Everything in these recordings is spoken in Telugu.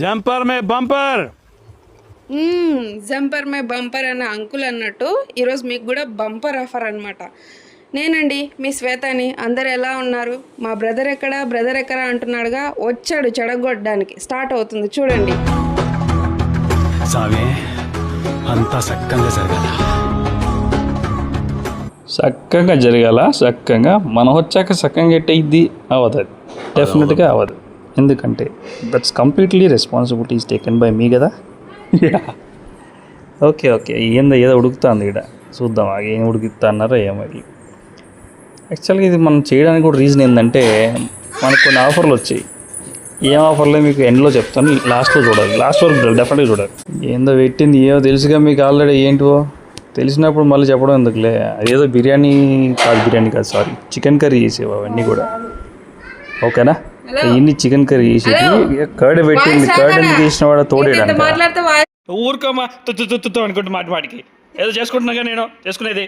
జంపర్ మే బంపర్. జంపర్ మే బంపర్ అన్న అంకుల్ అన్నట్టు ఈరోజు మీకు కూడా బంపర్ ఆఫర్ అనమాట నేనండి మీ శ్వేతని. అందరు ఎలా ఉన్నారు? మా బ్రదర్ ఎక్కడ? బ్రదర్ ఎక్కడ అంటున్నాడుగా వచ్చాడు చెడగొట్టడానికి. స్టార్ట్ అవుతుంది చూడండి. అంతా సక్కంగా జరగాల. చక్కగా జరగాల చక్కగా మనం వచ్చాక చక్కగా ఎట్టయిద్ది? అవ్వదు అది. డెఫినెట్గా అవ్వదు ఎందుకంటే that's completely responsibilities taken by మీ కదా? ఓకే ఓకే ఏందో ఏదో ఉడుకుతుంది ఇక్కడ చూద్దాం ఏం ఉడుకుతా అన్నారో ఏమో యాక్చువల్గా ఇది మనం చేయడానికి కూడా రీజన్ ఏంటంటే మనకు కొన్ని ఆఫర్లు వచ్చాయి. ఏం ఆఫర్లో మీకు ఎండ్లో చెప్తాను లాస్ట్లో చూడాలి. లాస్ట్ వరకు డెఫినెట్గా చూడాలి. ఏందో పెట్టింది ఏమో తెలుసుగా మీకు ఆల్రెడీ ఏంటివో. తెలిసినప్పుడు మళ్ళీ చెప్పడం ఎందుకులే? అదేదో బిర్యానీ కాదు బిర్యానీ కాదు సారీ చికెన్ కర్రీ చేసేవి అవన్నీ కూడా. ఓకేనా ఇన్ని చికెన్ కర్రీ చేసేది కర్డ్ పెట్టింది కర్డ్ ఎందుకు చేసిన వాడు? మాట్లాడితే ఊరుకోమా తుత్తు అనుకుంటూ మాటి మాటికి. ఏదో చేసుకుంటున్నాగా నేను? చేసుకునేది.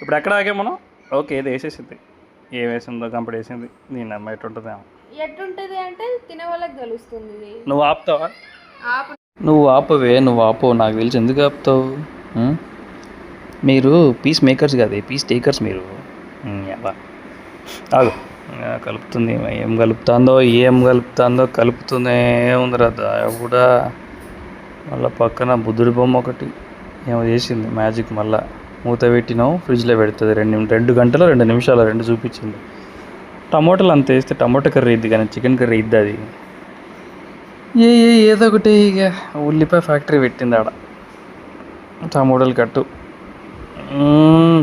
ఇప్పుడు ఎక్కడ ఆగే మనం? ఓకే ఏదో వేసేసింది. ఏం వేసిందో కంపెనీ వేసింది నేను అమ్మాయి ఉంటుంది ఎట్టుంటది అంటే తినే వాళ్ళకి తెలుస్తుంది. నువ్వు ఆపుతావా? నువ్వు ఆపవే నువ్వు ఆపవు నాకు తెలిసి ఎందుకు ఆపుతావు? మీరు పీస్ మేకర్స్ కాదు పీస్ టేకర్స్ మీరు. యవ్వ. ఆగు. కలుపుతుంది. ఏం కలుపుతుందో ఏం కలుపుతుందో కలుపుతూనే ఉందిరా. కూడా మళ్ళీ పక్కన బుద్ధుడి బొమ్మ ఒకటి ఏమో చేసింది మ్యాజిక్ మళ్ళా మూత పెట్టినావు ఫ్రిడ్జ్లో పెడుతుంది. రెండు రెండు గంటలు రెండు నిమిషాలు రెండు చూపించింది. టమాటాలు అంత వేస్తే టమోటా కర్రీ ఇద్ది కానీ చికెన్ కర్రీ ఇద్ది అది? ఏ ఏ ఏదో ఒకటి ఇక ఉల్లిపాయ ఫ్యాక్టరీ పెట్టింది ఆడ. టమోటాలు కట్టు.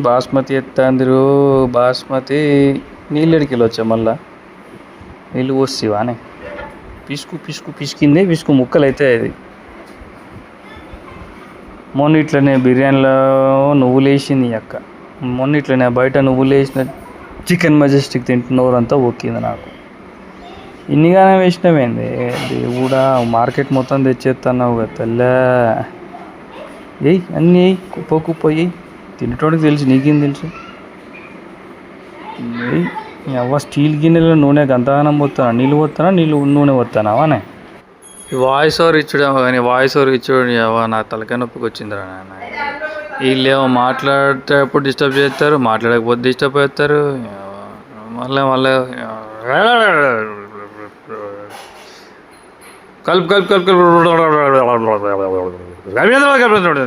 బాస్మతి ఎత్తాందిరు బాస్మతి. నీళ్ళడికి వచ్చా మళ్ళా? నీళ్ళు పోస్తేవానే పిసుకు పిసుకు పిసికింది పిసుకు ముక్కలు అయితే అది. మొన్న ఇట్లనే బిర్యానీలో నువ్వులు వేసింది అక్క. మొన్న ఇట్లనే బయట నువ్వులు వేసిన చికెన్ మజెస్టిక్ తింటున్నవరంతా ఒక్కింది నాకు. ఇన్నిగానే వేసినవేంది దేవుడా మార్కెట్ మొత్తం తెచ్చేస్తున్నావు కదా ఏయ్ అన్నీ కుప్ప కుప్ప ఏయ్. తినటోడికి తెలుసు నీకేం తెలుసు? అవ్వ స్టీల్ గిన్నెలో నూనె గంతగానం పోతానా నీళ్ళు పోతానా నీళ్ళు నూనె పోతానావానే వాయిస్ ఓవర్ ఇచ్చడం కానీ వాయిస్ ఓవర్ ఇచ్చాడు అవ్వ నా తలకాయ నొప్పికి వచ్చిందిరా నాయన వీళ్ళేమో మాట్లాడేటప్పుడు డిస్టర్బ్ చేస్తారు మాట్లాడకపోతే డిస్టర్బ్ చేస్తారు మళ్ళీ మళ్ళీ కలుపు కలుపు కలుపు కలుపు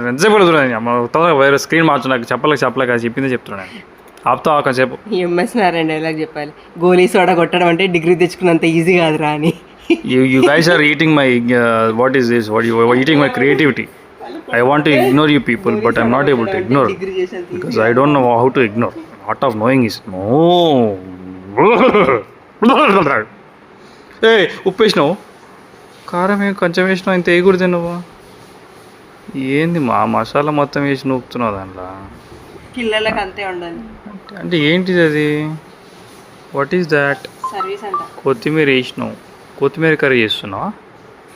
ఎంతసేపు అమ్మ తొందరగా వేరే స్క్రీన్ మార్చు నాకు చెప్పలేక చెప్పలేక చెప్పిందే చెప్తున్నాను ఆపుతా ఒక చెప్పు ఎంఎస్ నారాయణ డైలాగ్ చెప్పాలి. గోలీస్ సోడా కొట్టడం అంటే డిగ్రీ తెచ్చుకున్నంత ఈజీ కాదు రాని you guys are eating my what is this what you eating my creativity I want to ignore you people but I'm not able to ignore because I don't know how to ignore heart of knowing is no ఏ ఉప్పు వేసినావు కారం ఏం కొంచెం వేసినావు ఇంత ఏ గురి తిన్నావు ఏంది మా మసాలా మొత్తం వేసి నూపుతున్నావు దానిలో పిల్లలకు అంతే ఉండాలి. అంటే ఏంటిది అది? వాట్ ఈస్ దాట్ సర్వీస్ అంట. కొత్తిమీర వేసినావు. కొత్తిమీర కర్రీ చేస్తున్నావా?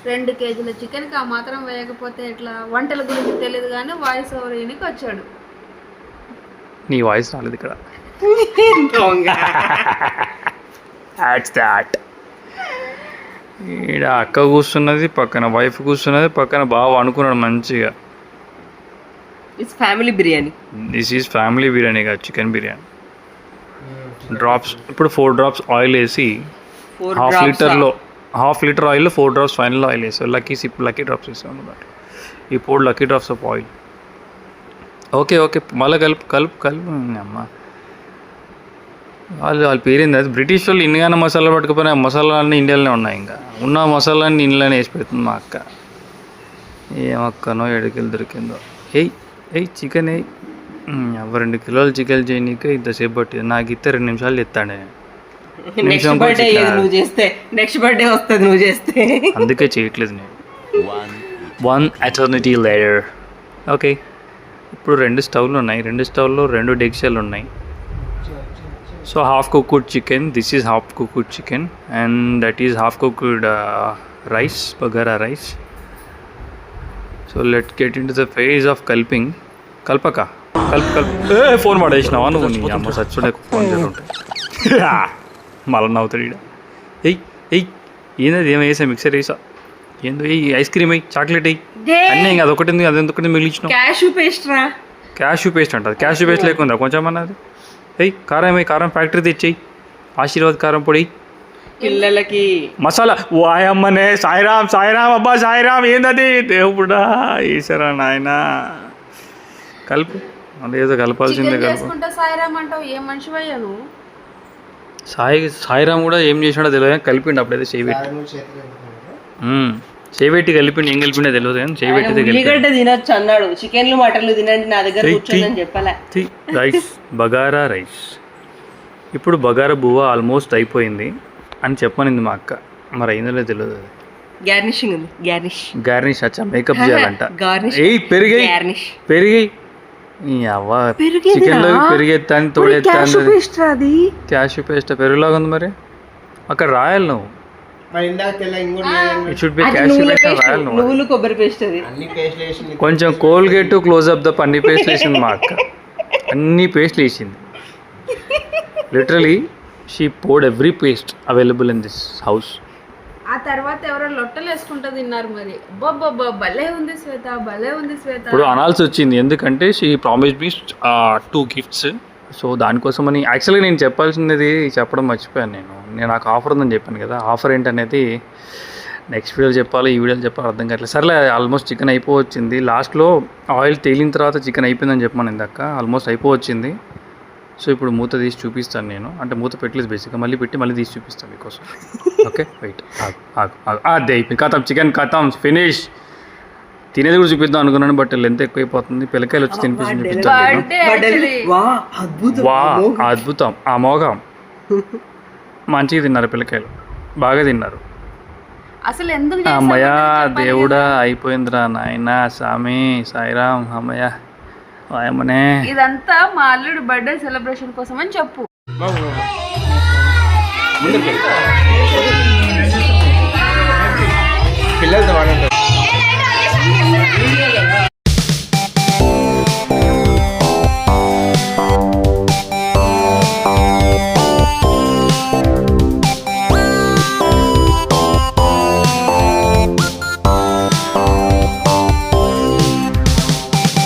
రెండు కేజీల చికెన్కి ఆ మాత్రం వేయకపోతే ఎట్లా? వంటల గురించి తెలియదు కానీ వాయిస్ ఓవర్ ఈయనకి వచ్చాడు. నీ వాయిస్ రాలేదు ఇక్కడ. దాట్ ఈడ అక్క కూర్చున్నది పక్కన వైఫ్ కూర్చున్నది పక్కన బావ అనుకున్నాడు మంచిగా. It's family biryani this is family biryani కాదు చికెన్ బిర్యానీ డ్రాప్స్ ఇప్పుడు ఫోర్ డ్రాప్స్ ఆయిల్ వేసి హాఫ్ లీటర్లో హాఫ్ లీటర్ ఆయిల్లో ఫోర్ డ్రాప్స్ ఫైనల్ ఆయిల్ వేసావు లక్కీ సిప్ లక్కీ డ్రాప్స్ వేసావు అన్నమాట. ఈ four lucky drops of oil okay okay మళ్ళీ కలుపు కలుపు కలుపు అమ్మ. వాళ్ళు వాళ్ళ పేరేంది అది? బ్రిటిష్ వాళ్ళు ఇన్నిగానే మసాలా పట్టుకుపోయిన మసాలా అన్నీ ఇండియాలోనే ఉన్నాయి ఇంకా. ఉన్న మసాలాన్ని ఇండియాలోనే వేసి పెడుతుంది మా అక్క. ఏం అక్కనో ఎడకెళ్ళి దొరికిందో. ఏయ్ ఏయ్ చికెన్ అవ్వ రెండు కిలోలు చికెన్ చేయనీకే ఇంతసేపు పట్టింది. నాకు ఇస్తే రెండు నిమిషాలు చెప్తాడే. నెక్స్ట్ బర్త్డే నువ్వు చేస్తే? నెక్స్ట్ బర్త్డే వస్తుంది నువ్వు చేస్తే. అందుకే చేయట్లేదు నేను. వన్ అటర్నిటీ లేయర్ ఓకే ఇప్పుడు రెండు స్టవ్లు ఉన్నాయి. రెండు స్టవ్లో రెండు డెక్షలు ఉన్నాయి. So half cooked chicken this is half cooked chicken and that is half cooked rice bagara rice so let get into the phase of కల్పింగ్ కల్పక కల్ప్ కల్ప్ ఏ ఫోన్ పడేసినావా నువ్వు? నీ అమ్మ సచ్చుడే ఫోన్ చేస్తుంటే. మళ్ళీ నవ్వుతాడు ఈడ. ఎయ్ ఎయ్ ఏంది ఏం వేసా మిక్సర్ వేసా. ఏందో ఈ ఐస్ క్రీమ్ అయ్యి చాక్లెట్ అయ్యి అన్నీ ఇంకా అదొకటి ఉంది అది ఎందుకంటే మిగిలించినావు? క్యాషు పేస్ట్ రా. క్యాష్ పేస్ట్ అంటది క్యాష్ పేస్ట్ లేకుండా కొంచెం అన్నది ఎయ్ కారం అయ్యి కారం ఫ్యాక్టరీ తెచ్చేయి. ఆశీర్వాద్ కారం పొడి. పిల్లలకి. మసాలా. వాయమ్మనే సాయిరామ్ సాయిరామ్ అబ్బా సాయిరామ్ ఏందది? దేవుడా ఈశ్వరా నాయన. కలుపు. అదేదో కలపాల్సిందే కలుపు. సాయిరామ్ అంటావు ఏ మనిషివయ్యా నువ్వు? సాయి సాయిరామ్ కూడా ఏం చేసినాడో తెలియదు కానీ కలిపిండు అప్పుడైతే చేయిబెట్టి చేయిబెట్టి కలిపిండు. ఏం కలిపిండో తెలియదు కానీ చేయిబెట్టి కలిపి ఉల్లిగడ్డ తినొచ్చు అన్నాడు. చికెన్లు మటన్లు తినండి నా దగ్గర కూర్చోండి. చెప్పలే. Rice bagara rice. ఇప్పుడు బగారా బువ్వ ఆల్మోస్ట్ అయిపోయింది. అని చెప్పనింది మా అక్క. మరి అయిందో తెలియదు గార్నిషింగ్ ఉంది. గార్నిష్ గార్నిష్ అచ్చా మేకప్ చేయాలంట. గార్నిష్ ఏయ్ పెరిగాయి గార్నిష్ పెరిగాయి ఈ అవ్వ? చికెన్లో పెరిగేస్తాను క్యాషు తోడేస్తాను పేస్ట్ అది. క్యాష్ పేస్ట్ పెరుగులాగా ఉంది మరి? అక్కడ రాయాలి నువ్వు. ఇట్ షుడ్ బి అది క్యాష్ నువ్వుల పేస్ట్ పేస్ట్ రాయాలి నువ్వు నువ్వులు కొబ్బరి పేస్ట్ అది. కొంచెం కోల్గేట్ క్లోజ్ అప్ ద అన్ని పేస్ట్లు వేసింది మా అక్క. అన్ని పేస్ట్లు వేసింది. Literally she poured every paste available in this house ఆ తర్వాత ఎవరో లొట్టలు వేసుకుంటూ తిన్నారు మరి. అబ్బబ్బబ్బా భలే ఉంది శ్వేత భలే ఉంది శ్వేత. ఇప్పుడు అనాల్సి వచ్చింది. ఎందుకంటే she promise be two gifts so దానికోసం అని యాక్చువల్గా నేను చెప్పాల్సినది చెప్పడం మర్చిపోయాను నేను. నేను నాకు ఆఫర్ ఉందని చెప్పాను కదా. ఆఫర్ ఏంటనేది నెక్స్ట్ వీడియోలో చెప్పాలి ఈ వీడియోలో చెప్పాలి అర్థం కావట్లేదు. సర్లే ఆల్మోస్ట్ చికెన్ అయిపోవచ్చింది. లాస్ట్లో ఆయిల్ తేలిన తర్వాత చికెన్ అయిపోయిందని చెప్పాను ఇందాక. ఆల్మోస్ట్ అయిపోవచ్చింది. సో ఇప్పుడు మూత తీసి చూపిస్తాను నేను. అంటే మూత పెట్టలేదు బేసిక్గా మళ్ళీ పెట్టి మళ్ళీ తీసి చూపిస్తాను మీకోసం. ఓకే వెయిట్ ఆగు ఆగు ఆగు. అదే అయిపోయింది. కథం చికెన్ కథం ఫినిష్ తినేది కూడా చూపిద్దాం అనుకున్నాను బట్ లెంత్ ఎక్కువైపోతుంది. పిల్లకాయలు వచ్చి తినిపించి చూపిస్తాను. వా అద్భుతం వా అద్భుతం ఆ మోగం మంచిగా తిన్నారు పిల్లకాయలు. బాగా తిన్నారు. అసలు ఎందుకు అమ్మయ్య దేవుడా అయిపోయిందిరా నాయన స్వామి సాయిరామ్ అమ్మయ్య. ఇదంతా మా అల్లుడు బర్త్డే సెలబ్రేషన్ కోసం అని చెప్పు. పిల్లలతో